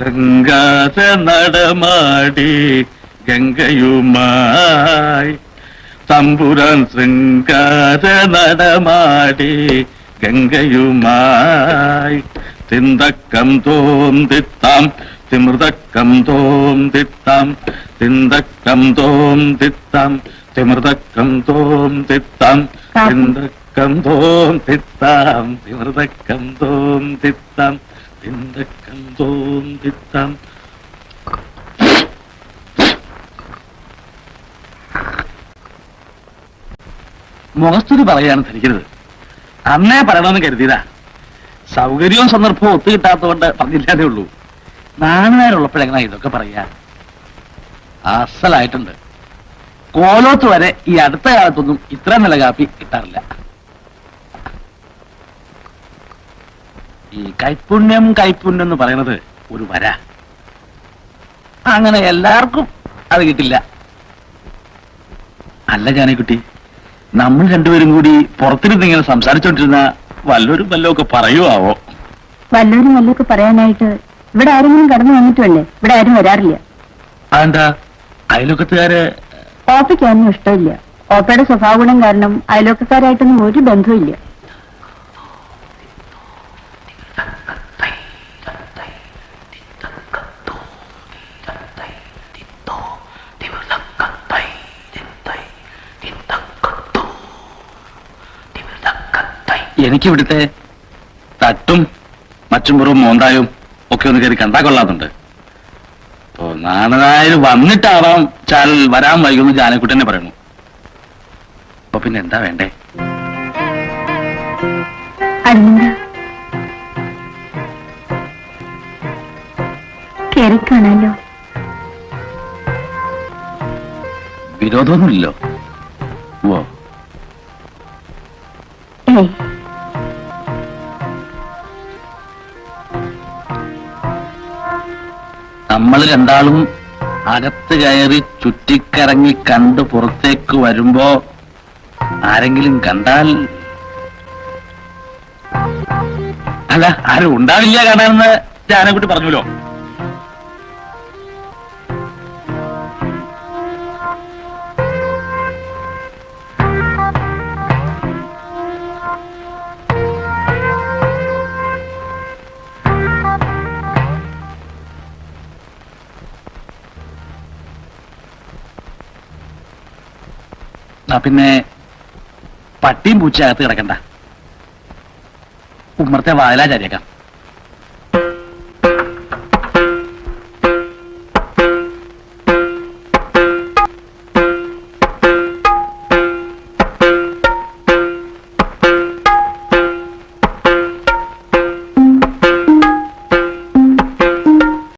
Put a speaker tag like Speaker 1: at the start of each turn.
Speaker 1: ഗംഗാധ നടമാടി ഗംഗയുമായി. തമ്പുരാൻ ശൃംഗാര നടമാടി ഗംഗയുമായി. തിന്തക്കം തോന്തിത്താം തിമൃതക്കം തോന്തിത്താം തിന്തക്കം തോന്തിത്താം തിമൃതക്കം തോന്തിത്താം തിന്തക്കം തോന്തിത്താം തിമൃതക്കം തോന്തിത്താം തിന്തക്കം തോന്തിത്താം മുഖസ്തുതി പറയാണ് ധരിക്കരുത് അന്നേ പറയണമെന്ന് കരുതിയതാ. സൗകര്യവും സന്ദർഭവും ഒത്തുകിട്ടാത്തതുകൊണ്ട് പറഞ്ഞില്ലാതേ ഉള്ളൂ. നാണുകാരുള്ളപ്പോഴെങ്ങനെ ഇതൊക്കെ പറയാ? അസലായിട്ടുണ്ട്. കോലോത്ത് വരെ ഈ അടുത്ത കാലത്തൊന്നും ഇത്ര നല്ല കാപ്പി കിട്ടാറില്ല. ഈ കൈപ്പുണ്യം കൈപ്പുണ്യം എന്ന് പറയുന്നത് ഒരു വര. അങ്ങനെ എല്ലാവർക്കും അത് കിട്ടില്ല. അല്ല ജാനക്കുട്ടി നമ്മൾ രണ്ടുപേരും കൂടി പുറത്തിരുന്ന് ഇങ്ങനെ സംസാരിച്ചോണ്ടിരുന്ന വല്ലവരും വല്ലതും ഒക്കെ പറയുവാവോ?
Speaker 2: വല്ലവരും വല്ലതൊക്കെ പറയാനായിട്ട് ഇവിടെ ആരെങ്കിലും കടന്നു വന്നിട്ടുണ്ടേ ഇവിടെ ആരും വരാറില്ല.
Speaker 1: അതെന്താ?
Speaker 2: ഇഷ്ടമില്ല. ഓപ്പയുടെ സ്വഭാവ ഗുണം കാരണം അയലോക്കക്കാരായിട്ടൊന്നും ഒരു ബന്ധവുമില്ല.
Speaker 1: എനിക്ക് ഇവിടുത്തെ തട്ടും മച്ചുമ്പുറവും മോന്തായും ഒക്കെ ഒന്ന് കയറി കണ്ടാ കൊള്ളാത്തുണ്ട്. അപ്പോ നാണനായര് വന്നിട്ടാവാം ചാനൽ വരാൻ വൈകുന്നു ജാനക്കുട്ടനെ പറയുന്നു. അപ്പൊ പിന്നെ എന്താ വേണ്ടേ?
Speaker 2: അതിനെന്താ കേറി കാണാലോ.
Speaker 1: വിരോധമൊന്നുമില്ലല്ലോ. ഓ നമ്മൾ രണ്ടാളും അകത്ത് കയറി ചുറ്റിക്കറങ്ങി കണ്ട് പുറത്തേക്ക് വരുമ്പോ ആരെങ്കിലും കണ്ടാൽ അല്ല ആരും ഉണ്ടാവില്ല കാണാമെന്ന് ജാനക്കുട്ടി പറഞ്ഞല്ലോ ആ പിന്നെ പട്ടിയും പൂച്ചയകത്ത് കിടക്കണ്ട. ഉമ്മറത്തെ വായലാചാരിയേക്കാം